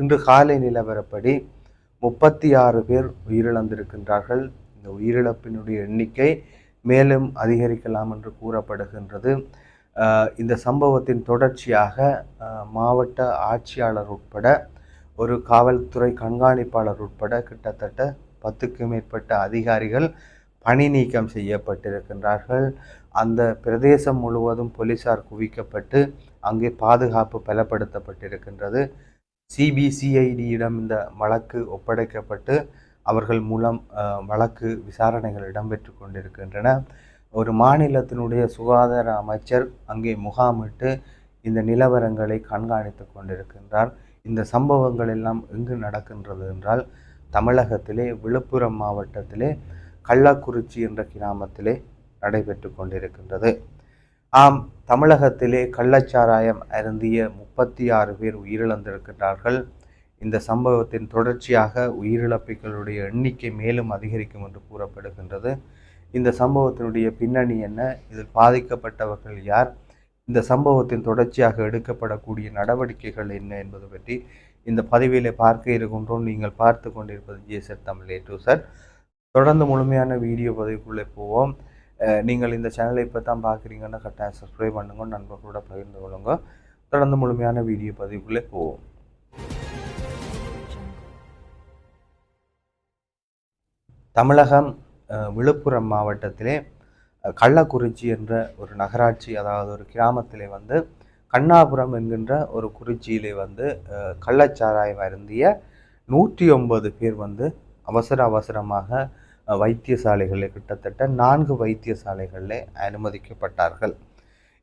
இன்று காலை நிலவரப்படி முப்பத்தி ஆறு பேர் உயிரிழந்திருக்கின்றார்கள். இந்த உயிரிழப்பினுடைய எண்ணிக்கை மேலும் அதிகரிக்கலாம் என்று கூறப்படுகின்றது. இந்த சம்பவத்தின் தொடர்ச்சியாக மாவட்ட ஆட்சியாளர் உட்பட ஒரு காவல்துறை கண்காணிப்பாளர் உட்பட கிட்டத்தட்ட பத்துக்கும் மேற்பட்ட அதிகாரிகள் பணி நீக்கம் செய்யப்பட்டிருக்கின்றார்கள். அந்த பிரதேசம் முழுவதும் போலீசார் குவிக்கப்பட்டு அங்கே பாதுகாப்பு பலப்படுத்தப்பட்டிருக்கின்றது. சிபிசிஐடியிடம் இந்த வழக்கு ஒப்படைக்கப்பட்டு அவர்கள் மூலம் வழக்கு விசாரணைகள் இடம்பெற்று கொண்டிருக்கின்றன. ஒரு மாநிலத்தினுடைய சுகாதார அமைச்சர் அங்கே முகாமிட்டு இந்த நிலவரங்களை கண்காணித்து கொண்டிருக்கின்றார். இந்த சம்பவங்கள் எல்லாம் எங்கு நடக்கின்றது என்றால் தமிழகத்திலே விழுப்புரம் மாவட்டத்திலே கள்ளக்குறிச்சி என்ற கிராமத்திலே நடைபெற்று கொண்டிருக்கின்றது. ஆம் தமிழகத்திலே கள்ளச்சாராயம் அருந்திய முப்பத்தி ஆறு பேர் உயிரிழந்திருக்கிறார்கள் இந்த சம்பவத்தின் தொடர்ச்சியாக உயிரிழப்புகளுடைய எண்ணிக்கை மேலும் அதிகரிக்கும் என்று கூறப்படுகின்றது. இந்த சம்பவத்தினுடைய பின்னணி என்ன? இதில் பாதிக்கப்பட்டவர்கள் யார்? இந்த சம்பவத்தின் தொடர்ச்சியாக எடுக்கப்படக்கூடிய நடவடிக்கைகள் என்ன என்பது பற்றி இந்த பதிவிலே பார்க்க இருக்கின்றோம். நீங்கள் பார்த்து கொண்டிருப்பது ஜேசர் தமிழ் ஏ டூ சார் தொடர்ந்து முழுமையான வீடியோ பதிவுக்குள்ளே போவோம். நீங்கள் இந்த சேனலை இப்போ தான் பார்க்குறீங்கன்னா கட்டாயம் சப்ஸ்கிரைப் பண்ணுங்க நண்பர்களோட பகிர்ந்து கொள்ளுங்க. தொடர்ந்து முழுமையான வீடியோ பதிவுக்குள்ளே போவோம். தமிழகம் விழுப்புரம் மாவட்டத்திலே கள்ளக்குறிச்சி என்ற ஒரு நகராட்சி அதாவது ஒரு கிராமத்திலே வந்து கண்ணாபுரம் என்கின்ற ஒரு குறிச்சியிலே வந்து கள்ளச்சாராயம் அருந்திய நூற்றி ஒன்பது பேர் வந்து அவசர அவசரமாக வைத்தியசாலைகளில் கிட்டத்தட்ட நான்கு வைத்தியசாலைகளில் அனுமதிக்கப்பட்டார்கள்.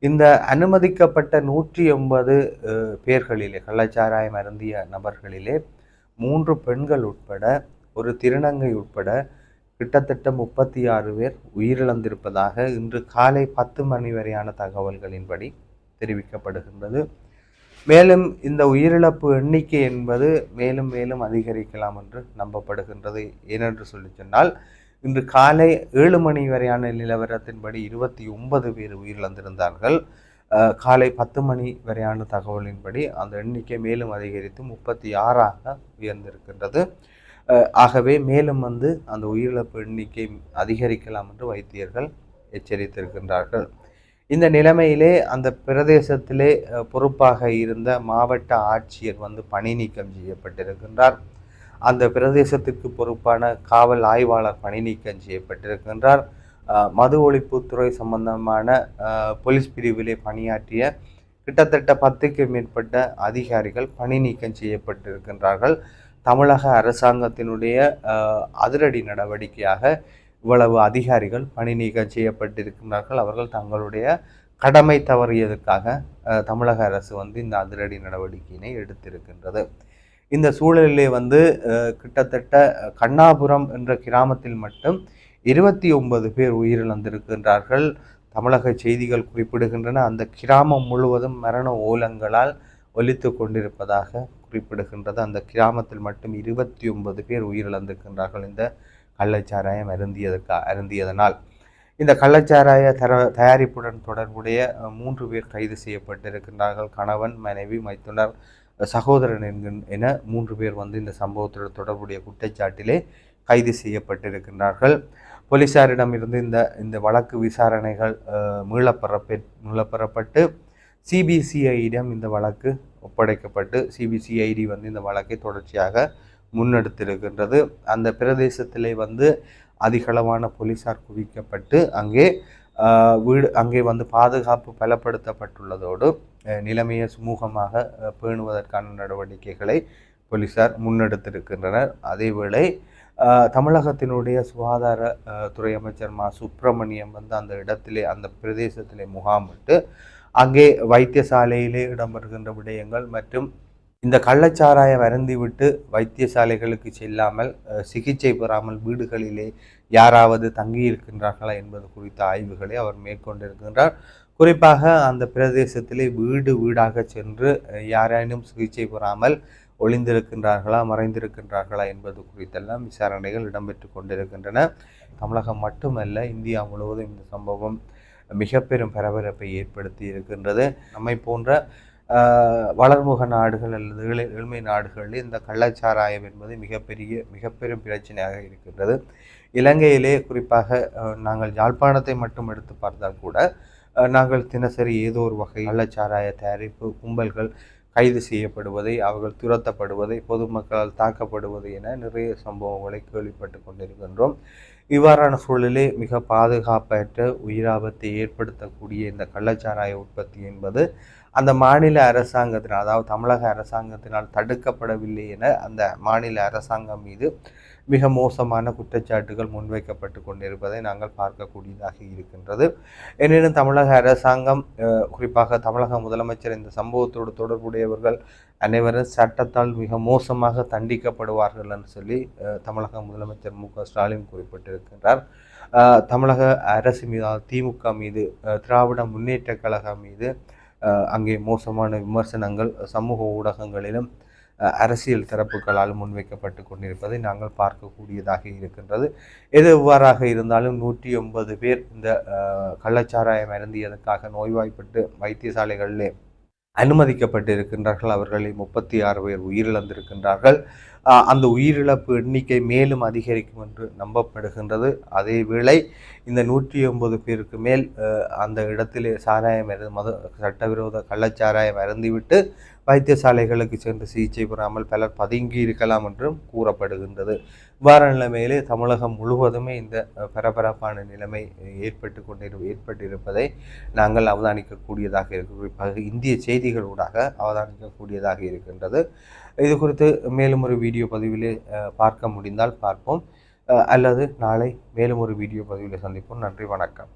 இந்த அனுமதிக்கப்பட்ட நூற்றி ஒன்பது பேர்களிலே கள்ளச்சாராயம் அருந்திய நபர்களிலே மூன்று பெண்கள் உட்பட ஒரு திருநங்கை உட்பட கிட்டத்தட்ட முப்பத்தி ஆறு பேர் உயிரிழந்திருப்பதாக இன்று காலை பத்து மணி வரையான தகவல்களின்படி தெரிவிக்கப்படுகின்றது. மேலும் இந்த உயிரிழப்பு எண்ணிக்கை என்பது மேலும் மேலும் அதிகரிக்கலாம் என்று நம்பப்படுகின்றது. ஏனென்று சொல்லி சொன்னால் இன்று காலை ஏழு மணி வரையான நிலவரத்தின்படி இருபத்தி ஒன்பது பேர் உயிரிழந்திருந்தார்கள். காலை பத்து மணி வரையான தகவலின்படி அந்த எண்ணிக்கை மேலும் அதிகரித்து முப்பத்தி ஆறாக உயர்ந்திருக்கின்றது. ஆகவே மேலும் வந்து அந்த உயிரிழப்பு எண்ணிக்கை அதிகரிக்கலாம் என்று வைத்தியர்கள் எச்சரித்திருக்கின்றார்கள். இந்த நிலைமையிலே அந்த பிரதேசத்திலே பொறுப்பாக இருந்த மாவட்ட ஆட்சியர் வந்து பணி நீக்கம் செய்யப்பட்டிருக்கின்றார். அந்த பிரதேசத்திற்கு பொறுப்பான காவல் ஆய்வாளர் பணி நீக்கம் செய்யப்பட்டிருக்கின்றார். மது ஒழிப்புத்துறை சம்பந்தமான போலீஸ் பிரிவிலே பணியாற்றிய கிட்டத்தட்ட பத்துக்கு மேற்பட்ட அதிகாரிகள் பணி நீக்கம் செய்யப்பட்டிருக்கின்றார்கள். தமிழக அரசாங்கத்தினுடைய அதிரடி நடவடிக்கையாக இவ்வளவு அதிகாரிகள் பணி நீக்கம் செய்யப்பட்டிருக்கின்றார்கள். அவர்கள் தங்களுடைய கடமை தவறியதற்காக தமிழக அரசு வந்து இந்த அதிரடி நடவடிக்கையினை எடுத்திருக்கின்றது. இந்த சூழலிலே வந்து கிட்டத்தட்ட கண்ணாபுரம் என்ற கிராமத்தில் மட்டும் இருபத்தி ஒன்பது பேர் உயிரிழந்திருக்கின்றார்கள். தமிழக செய்திகள் குறிப்பிடுகின்றன. அந்த கிராமம் முழுவதும் மரண ஓலங்களால் ஒலித்து கொண்டிருப்பதாக குறிப்பிடுகின்றது. அந்த கிராமத்தில் மட்டும் இருபத்தி ஒன்பது பேர் உயிரிழந்திருக்கின்றார்கள். இந்த கள்ளச்சாராயம் அருந்தியதற்கா அருந்தியதனால். இந்த கள்ளச்சாராய தர தயாரிப்புடன் தொடர்புடைய மூன்று பேர் கைது செய்யப்பட்டிருக்கின்றார்கள். கணவன் மனைவி மைத்துனர் சகோதரன் என்கின் என மூன்று பேர் வந்து இந்த சம்பவத்துடன் தொடர்புடைய குற்றச்சாட்டிலே கைது செய்யப்பட்டிருக்கின்றார்கள். போலீசாரிடமிருந்து இந்த இந்த வழக்கு விசாரணைகள் மீளப்பெறப்பெ மீளப்பெறப்பட்டு சிபிசிஐடிடம் இந்த வழக்கு ஒப்படைக்கப்பட்டு சிபிசிஐடி வந்து இந்த வழக்கை தொடர்ச்சியாக முன்னெடுத்திருக்கின்றது. அந்த பிரதேசத்திலே வந்து அதிகளவான போலீசார் குவிக்கப்பட்டு அங்கே வீடு அங்கே வந்து பாதுகாப்பு பலப்படுத்தப்பட்டுள்ளதோடு நிலைமையை சுமூகமாக பேணுவதற்கான நடவடிக்கைகளை போலீசார் முன்னெடுத்திருக்கின்றனர். அதேவேளை தமிழகத்தினுடைய சுகாதார துறை அமைச்சர் மா. சுப்பிரமணியம் வந்து அந்த இடத்திலே அந்த பிரதேசத்திலே முகாமிட்டு அங்கே வைத்தியசாலையிலே இடம்பெறுகின்ற விடயங்கள் மற்றும் இந்த கள்ளச்சாராயம் அருந்திவிட்டு வைத்தியசாலைகளுக்கு செல்லாமல் சிகிச்சை பெறாமல் வீடுகளிலே யாராவது தங்கியிருக்கின்றார்களா என்பது குறித்த ஆய்வுகளை அவர் மேற்கொண்டிருக்கின்றார். குறிப்பாக அந்த பிரதேசத்திலே வீடு வீடாக சென்று யாரேனும் சிகிச்சை பெறாமல் ஒளிந்திருக்கின்றார்களா மறைந்திருக்கின்றார்களா என்பது குறித்தெல்லாம் விசாரணைகள் இடம்பெற்று கொண்டிருக்கின்றன. தமிழகம் மட்டுமல்ல இந்தியா முழுவதும் இந்த சம்பவம் மிக பெரும் பரபரப்பை ஏற்படுத்தி இருக்கின்றது. நம்மை போன்ற வளர்முக நாடுகள் அல்லது ஏழை ஏழ்மை நாடுகளில் இந்த கள்ளச்சாராயம் என்பது மிகப்பெரிய மிகப்பெரும் பிரச்சனையாக இருக்கின்றது. இலங்கையிலே குறிப்பாக நாங்கள் யாழ்ப்பாணத்தை மட்டும் எடுத்து பார்த்தால் கூட நாங்கள் தினசரி ஏதோ ஒரு வகை கள்ளச்சாராய தயாரிப்பு கும்பல்கள் கைது செய்யப்படுவதை அவர்கள் துரத்தப்படுவதை பொதுமக்களால் தாக்கப்படுவது என நிறைய சம்பவங்களை கேள்விப்பட்டு கொண்டிருக்கின்றோம். இவ்வாறான சூழலிலே மிக பாதுகாப்பற்ற உயிராபத்தை ஏற்படுத்தக்கூடிய இந்த கள்ளச்சாராய உற்பத்தி என்பது அந்த மாநில அரசாங்கத்தினால் அதாவது தமிழக அரசாங்கத்தினால் தடுக்கப்படவில்லை என அந்த மாநில அரசாங்கம் மீது மிக மோசமான குற்றச்சாட்டுகள் முன்வைக்கப்பட்டு கொண்டிருப்பதை நாங்கள் பார்க்கக்கூடியதாக இருக்கின்றது. எனினும் தமிழக அரசாங்கம் குறிப்பாக தமிழக முதலமைச்சர் இந்த சம்பவத்தோடு தொடர்புடையவர்கள் அனைவரும் சட்டத்தால் மிக மோசமாக தண்டிக்கப்படுவார்கள் என்று சொல்லி தமிழக முதலமைச்சர் மு. ஸ்டாலின் குறிப்பிட்டிருக்கின்றார். தமிழக அரசு மீது திமுக மீது திராவிட முன்னேற்ற கழகம் மீது அங்கே மோசமான விமர்சனங்கள் சமூக ஊடகங்களிலும் அரசியல் தரப்புகளால் முன்வைக்கப்பட்டு கொண்டிருப்பதை நாங்கள் பார்க்கக்கூடியதாக இருக்கின்றது. எது எவ்வாறாக இருந்தாலும் நூற்றி ஒன்பது பேர் இந்த கள்ளச்சாராயம் அருந்தியதற்காக நோய்வாய்ப்பட்டு வைத்தியசாலைகளிலே அனுமதிக்கப்பட்டிருக்கின்றார்கள். அவர்களில் முப்பத்தி ஆறு பேர் உயிரிழந்திருக்கின்றார்கள். அந்த உயிரிழப்பு எண்ணிக்கை மேலும் அதிகரிக்கும் என்று நம்பப்படுகின்றது. அதேவேளை இந்த நூற்றி ஒன்பது பேருக்கு மேல் அந்த இடத்திலே சாராயம் அரு மது சட்டவிரோத கள்ளச்சாராயம் அருந்திவிட்டு வைத்தியசாலைகளுக்கு சென்று சிகிச்சை பெறாமல் பலர் பதுங்கி இருக்கலாம் என்றும் கூறப்படுகின்றது. இவ்வாறு நிலைமையிலே தமிழகம் முழுவதுமே இந்த பரபரப்பான நிலைமை ஏற்பட்டு கொண்டிரு ஏற்பட்டிருப்பதை நாங்கள் அவதானிக்கக்கூடியதாக இருக்கு குறிப்பாக இந்திய செய்திகளூடாக அவதானிக்கக்கூடியதாக இருக்கின்றது. இது குறித்து மேலும் ஒரு வீடியோ பதிவிலே பார்க்க முடிந்தால் பார்ப்போம். அல்லது நாளை மேலும் ஒரு வீடியோ பதிவில் சந்திப்போம். நன்றி வணக்கம்.